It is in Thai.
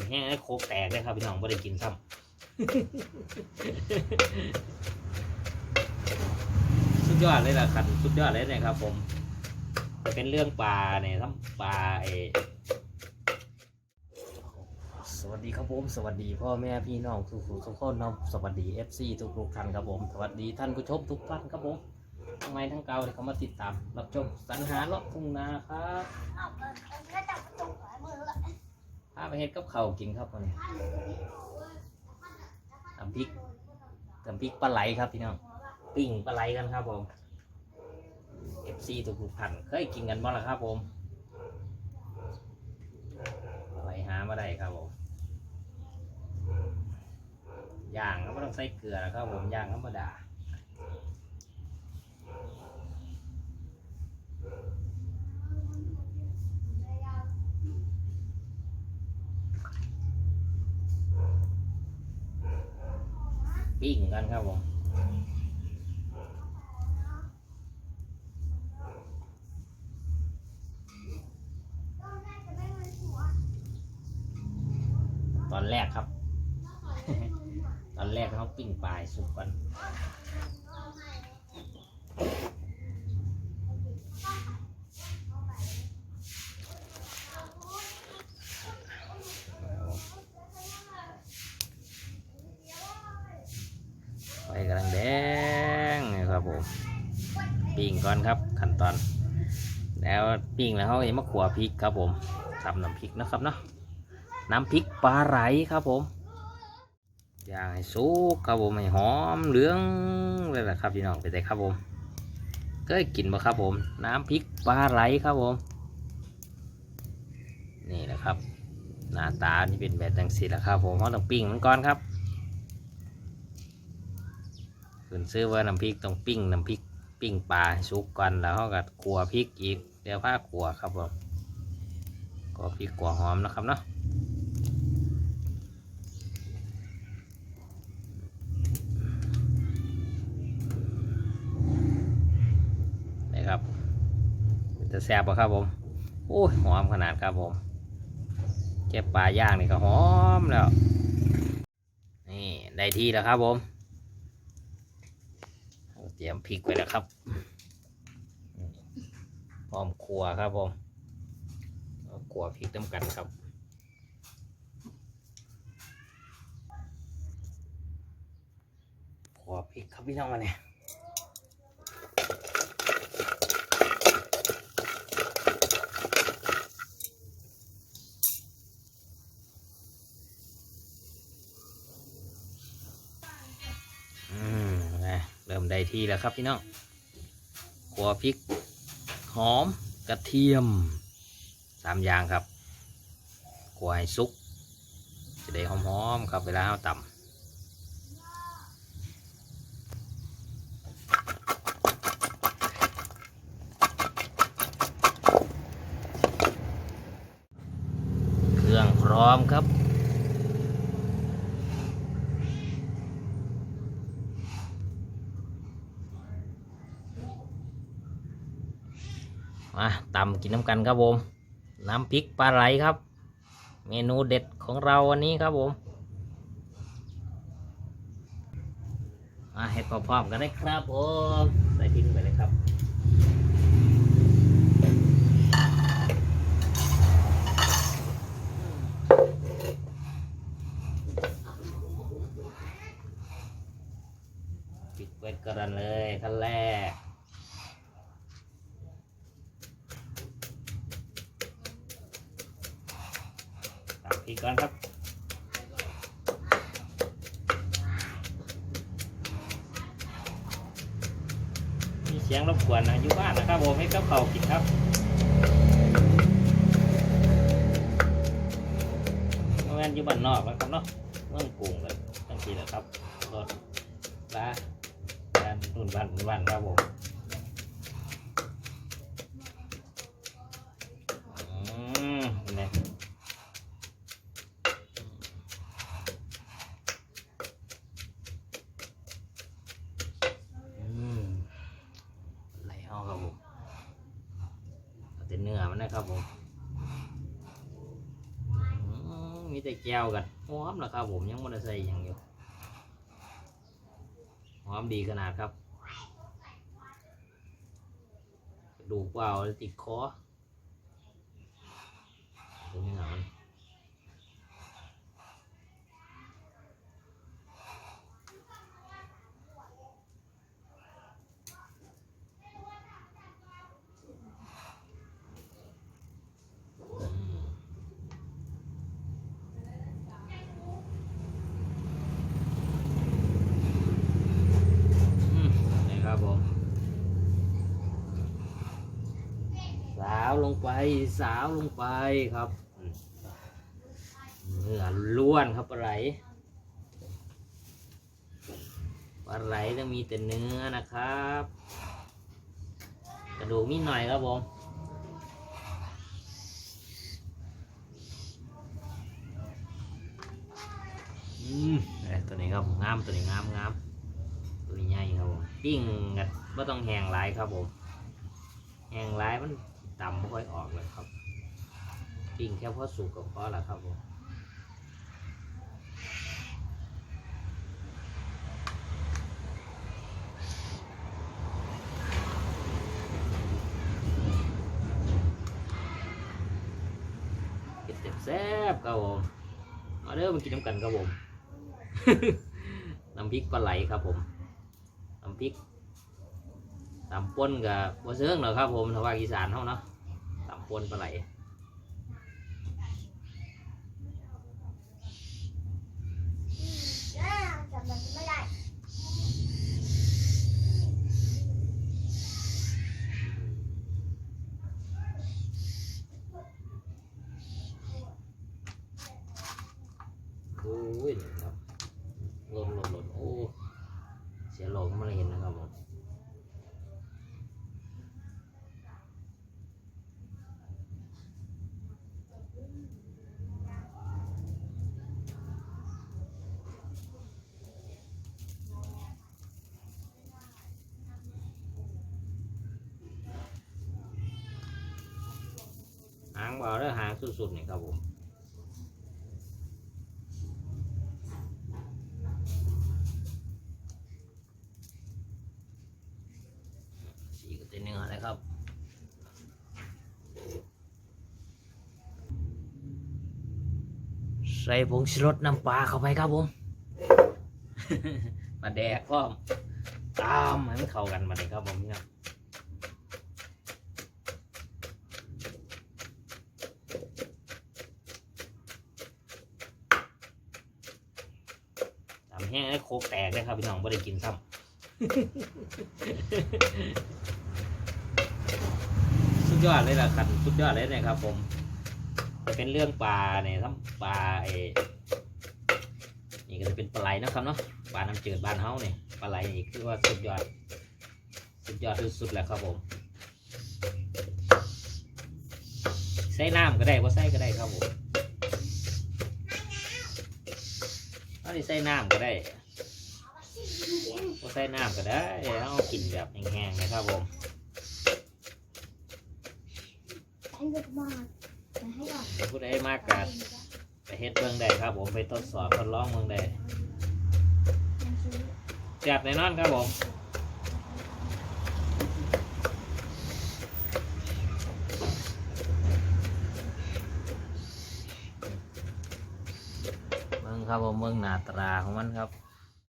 ำแห้งให้โคกแตกเลยครับพี่น้องไม่ได้กินซ้ำสุดยอดเลยล่ะครับสุดยอดเลยนะครับ ผมจะเป็นเรื่องปลาเนี่ยทั้งปลาเอสวัสดีครับผม สวัสดีพ่อแม่พี่น้องทุกๆทุกคนนะสวัสดี FC ทุกทุกๆท่านครับผม สวัสดีท่านผู้ชมทุกท่านครับผมทั้งในทั้งเก่าที่เขามาติดตามรับชมสรรหาเลาะทุ่งนาครับาไปเฮ็ดกับข้ากินครับวันนี้ทำพริกทำพริกปลาไหลครับพี่น้องปิ้งปลาไหลกันครับผม FC ทุกทุกๆท่านเคยกินกันบ้างล่ะครับผมปลาไหลหามาได้ครับผมย่างก็ไม่ต้องใส่เกลือนะครับผมย่างธรรมดา ปิ้งกันครับผมตอนแรกครับ ตอนแรกเขาปิ้งปลายสุกกันไฟกำลังแดงนะครับผม ปิ้ง ก่อนครับขั้นตอน แล้วปิ้งแล้วเขาจะมาขัวพริกครับผมทำน้ำพริกนะครับเนาะน้ำพริกปลาไหลครับผมย่างให้สุกครับผมให้หอมเหลืองเลยแหละครับพี่น้องไปแต่ครับผมเคยกินบ่ครับผม น้ำพริกปลาไหลครับผม นี่แหละครับ หน้าตานี่เป็นแบบจังสีแหละครับผมเขาต้องปิ้งมันก่อนครับคุณซื้อว่าน้ำพริกต้องปิ้งน้ำพริก ปิ้งปลาสุกก่อนแล้วเขาก็ขัวพริกอีกเดี๋ยวผ้าขัวครับผมก็พริกขัวหอมนะครับเนาะนะครับมันจะแซ่บปะครับผมโอ้ยหอมขนาดครับผมเก็บปลาย่างนี่ก็หอมแล้วนี่ได้ที่แล้วครับผม เตรียมพริกไว้แล้วครับ พร้อมครัวครับผมเอาครัวพริกต้มกันครับครัวพริกครับพี่น้องมาเนี่ย ริ่มได้ที่แล้วครับพี่น้องขัวพริกหอมกระเทียมสามอย่างครับขัวให้สุกจะได้หอมๆครับเวลาเราตำเครื่องพร้อมครับ มาตำกินน้ำกันครับผม น้ำพริกปลาไหลครับ เมนูเด็ดของเราวันนี้ครับผมมาเห็ดพร้อมๆกันเลยครับผมใส่ทิ้งไปเลยครับปิดไว้กันเลยขั้นแรก ตักพริกก่อนครับมีเสียงรบกวนนะอยู่บ้านนะครับผมให้กับเขากินครับเมื่อนอยู่บ้านนอกแล้วครับเนาะเมืองกรุงเลยตั้งทีแหละครับรถลาการนุ่นบ้านนุ่นบ้านครับผมอืมเนี่ย อืมไหลเอาครับผม เอาแต่เนื้อมันนะครับผมมีแต่แก้วกันหอมนะครับผมยังไม่ได้ใส่หยังอยู่หอมดีขนาดครับดูเปล่าติดคอดูนี่หนามันอืม อืมนี่ครับผม สาวลงไป สาวลงไปครับอืมเนื้อล้วนครับปลาไหลปลาไหลต้องมีแต่เนื้อนะครับ กระดูกนิดหน่อยครับผมอืมตัวนี้ครับงามตัวนี้งามงามตัวใหญ่ครับผมปิ้งกันไม่ต้องแห้งหลายครับผมแห้งหลายมัน ดำไม่ค่อยออกเลยครับปิ้งแค่พอสุกก็พอละครับผมเก็ดแซ่บครับผมมาเด้อมากินน้ำกันครับผม น้ำพริกปลาไหลครับผม น้ำพริก ตำป่นกับบัวเซิงเหรอครับผมทว่าอีสานเท่าเนาะตำป่นปลาไหล อ่าจำมันไม่ได้ โอ้ยนี่ครับหล่นหล่นหล่นโอ้เสียโลงไม่ได้เห็นนะครับผม หางเบาแล้วหางสุดๆนี่ครับผมสีก็เป็นเนื้อเลยครับใส่ผงชูรสน้ำปลาเข้าไปครับผมมาแดกพร้อมตามให้มันเข้ากันมาเลยครับผมเนี่ย แห้งให้โคกแตกเลยครับพี่น้องไม่ได้กินซ้ำสุดยอดเลยล่ะครับสุดยอดเลยนะครับ ผมจะเป็นเรื่องปลาเนี่ยทั้งปลาเอนี่ก็จะเป็นปลาไหลนะครับเนาะปลาน้ำจืดบ้านเฮาเนี่ยปลาไหลนี่คือว่าสุดยอด สุดยอดที่สุดแล้วครับผมใส่น้ำก็ได้ว่าใส่ก็ได้ครับผม เอาดิใส่น้ำก็ได้ว่าใส่น้ำก็ได้เอากินแบบแห้งๆนะครับผมให้เยอะมากแต่ให้ก่อนถ้าผู้ใดมากกัไปเฮ็ดเบิ่งได้ครับผมไปทดสอบทดลองเบิ่งได้มันซื้อแซ่บแน่นอนครับผม ครับผมเมืองหนาตราของมันครับ